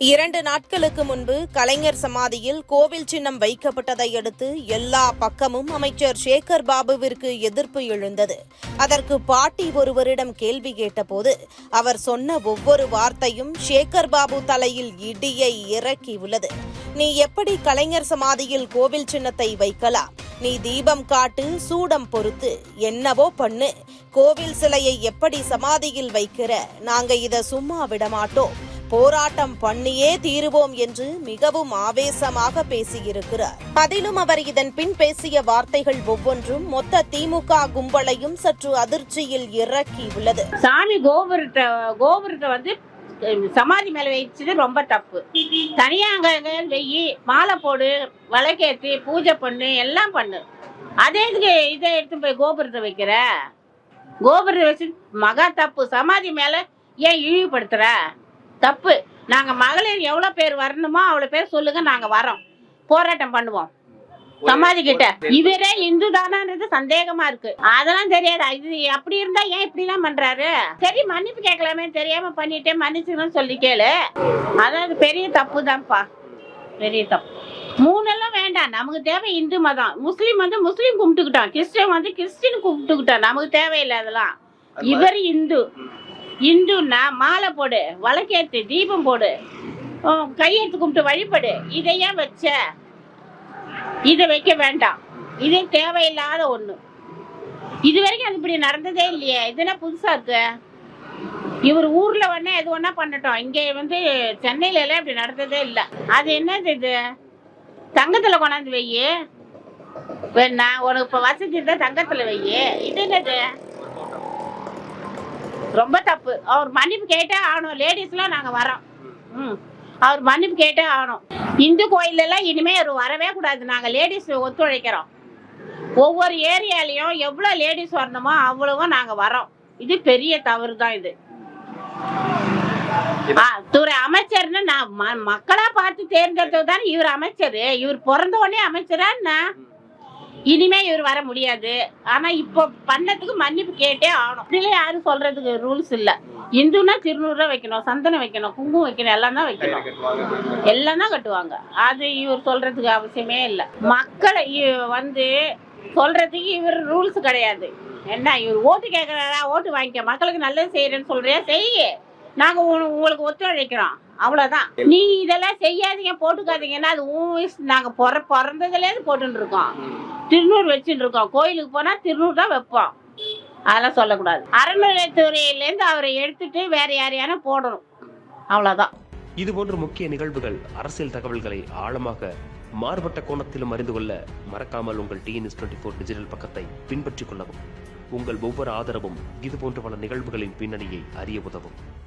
இரண்டு நாட்களுக்கு முன்பு கலைஞர் சமாதியில் கோவில் சின்னம் வைக்கப்பட்டதை அடுத்து எல்லா பக்கமும் அமைச்சர் சேகர் பாபுவிற்கு எதிர்ப்பு எழுந்தது. அதற்கு பாட்டி ஒருவரிடம் கேள்வி கேட்டபோது அவர் சொன்ன ஒவ்வொரு வார்த்தையும் சேகர் பாபு தலையில் இடியை இறக்கியுள்ளது நீ எப்படி கலைஞர் சமாதியில் கோவில் சின்னத்தை வைக்கலாம்? நீ தீபம் காட்டு சூடம் பொறுத்து. என்னவோ பண்ணு. கோவில் சிலையை எப்படி சமாதியில் வைக்கிற? நாங்க இத சும்மா விடமாட்டோம். போராட்டம் பண்ணியே தீருவோம் என்று மிகவும் ஆவேசமாக பேசியிருக்கிறார். அதிலும் அவர் இதன் பின் பேசிய வார்த்தைகள் ஒவ்வொன்றும் மொத்த திமுக கும்பலையும் சற்று அதிர்ச்சியில் இறக்கி உள்ளது. சாமி கோபுரத்தை கோபுரத்தை வந்து சமாதி மேல வச்சது ரொம்ப தப்பு. தனியா அங்க வெயி மாலை போடு விளக்கேத்தி பூஜை பண்ணு எல்லாம் பண்ணு. அதே இதுக்கு இதை எடுத்து போய் கோபுரத்தை வைக்கிற? கோபுரத்தை வச்சு மகா தப்பு. சமாதி மேல ஏன் இழிவுபடுத்துற? தப்பு. நாங்க மகளிர் எவ்வளவு பேர் வரணுமோ அவ்வளவு பேர் சொல்லுங்க நாங்க வரோம் போராட்டம் பண்ணுவோம். சமாதி கிட்ட. இவரே இந்து தானான்றது சந்தேகமா இருக்கு. அதெல்லாம் தெரியாது. இது அப்படி இருந்தா ஏன் இப்படி எல்லாம் பண்றாரு? சரி மன்னிப்பு கேட்கலாமே. தெரியாம பண்ணிட்டே மன்னிச்சுக்கணும்னு சொல்லி கேளு. அதாவது பெரிய தப்பு தான்ப்பா. பெரிய தப்பு. மூணெல்லாம் வேண்டாம். நமக்கு தேவை இந்து மதம். முஸ்லீம் வந்து முஸ்லீம் கும்பிட்டுக்கிட்டோம் கிறிஸ்டின் வந்து கிறிஸ்டின் கும்பிட்டுக்கிட்டோம் நமக்கு தேவையில்லை அதெல்லாம். இவர் இந்து. இந்துன்னா மாலை போடு வழக்கேத்து தீபம் போடு. கையெடுத்து கும்பிட்டு வழிபடு. இதையே வச்ச? இதை வைக்க வேண்டாம். இது தேவையில்லாத ஒன்று இது வரைக்கும் அது இப்படி நடந்ததே இல்லையே. இதுனா புதுசா இருக்கு? இவர் ஊர்ல வேணா எது வேணா பண்ணட்டும். இங்க வந்து சென்னையில எல்லாம் இப்படி நடந்ததே இல்லை. அது என்னது இது? தங்கத்துல கொண்டாந்து வை வேணா உனக்கு இப்போ வசதி இருந்தால் தங்கத்துல வை இது என்னது? ரொம்ப தப்பு. அவர் மன்னிப்பு கேட்டே ஆகணும். லேடிஸ்லாம் நாங்க வரோம் ம். அவர் மன்னிப்பு கேட்டே ஆகணும். இந்து கோயில்ல எல்லாம் இனிமே அவர் வரவே கூடாது. நாங்க லேடிஸ் ஒத்துழைக்கிறோம். ஒவ்வொரு ஏரியாலையும் எவ்வளவு லேடிஸ் வரணுமோ அவ்வளவும் நாங்க வரோம் இது பெரிய தவறு தான் இது. துறை அமைச்சர்னு நான் மக்களா பார்த்து தேர்ந்தெடுத்தது தானே இவர் அமைச்சர். இவர் பிறந்த உடனே அமைச்சரா என்ன? இனிமே இவர் வர முடியாது. ஆனா இப்போ பண்ணதுக்கு மன்னிப்பு கேட்டே ஆகணும். இதுல யாரும் சொல்றதுக்கு ரூல்ஸ் இல்ல. இந்துனா திருநூறுவா வைக்கணும் சந்தனம் வைக்கணும் குங்குமம் வைக்கணும் எல்லாம் தான் வைக்கணும். எல்லாம் தான் கட்டுவாங்க. அது இவர் சொல்றதுக்கு அவசியமே இல்லை. மக்களை இ- வந்து சொல்றதுக்கு இவர் ரூல்ஸ் கிடையாது. என்ன இவர் ஓட்டு கேட்கறாரா ஓட்டு வாங்கிக்க. மக்களுக்கு நல்லது செய்யறேன்னு சொல்றியா? செய்ய. நாங்க உ- உங்களுக்கு ஒத்துழைக்கிறோம். அவ்வளவுதான். நீ இதெல்லாம் செய்யாதீங்க போட்டுக்காதீங்கன்னா அது உன் வயசு நாங்க பிற பிறந்ததுலேருந்து போட்டுன்னு இருக்கோம் திருநூறு வச்சுட்டு இருக்கோம் கோயிலுக்கு போனா திருநூறு தான் வைப்போம். அதெல்லாம் சொல்லக்கூடாது. அறநிலையத்துறையிலேருந்து அவரை எடுத்துட்டு வேற யாரையான போடணும். அவ்வளவுதான். இதுபோன்ற முக்கிய நிகழ்வுகள் அரசியல் தகவல்களை ஆழமாக மாறுபட்ட கோணத்திலும் அறிந்து கொள்ள மறக்காமல் உங்கள் டிஎன்எஸ் டுவெண்ட்டி ஃபோர் டிஜிட்டல் பக்கத்தை பின்பற்றிக் கொள்ளவும். உங்கள் ஒவ்வொரு ஆதரவும் இதுபோன்ற பல நிகழ்வுகளின் பின்னணியை அறிய உதவும்.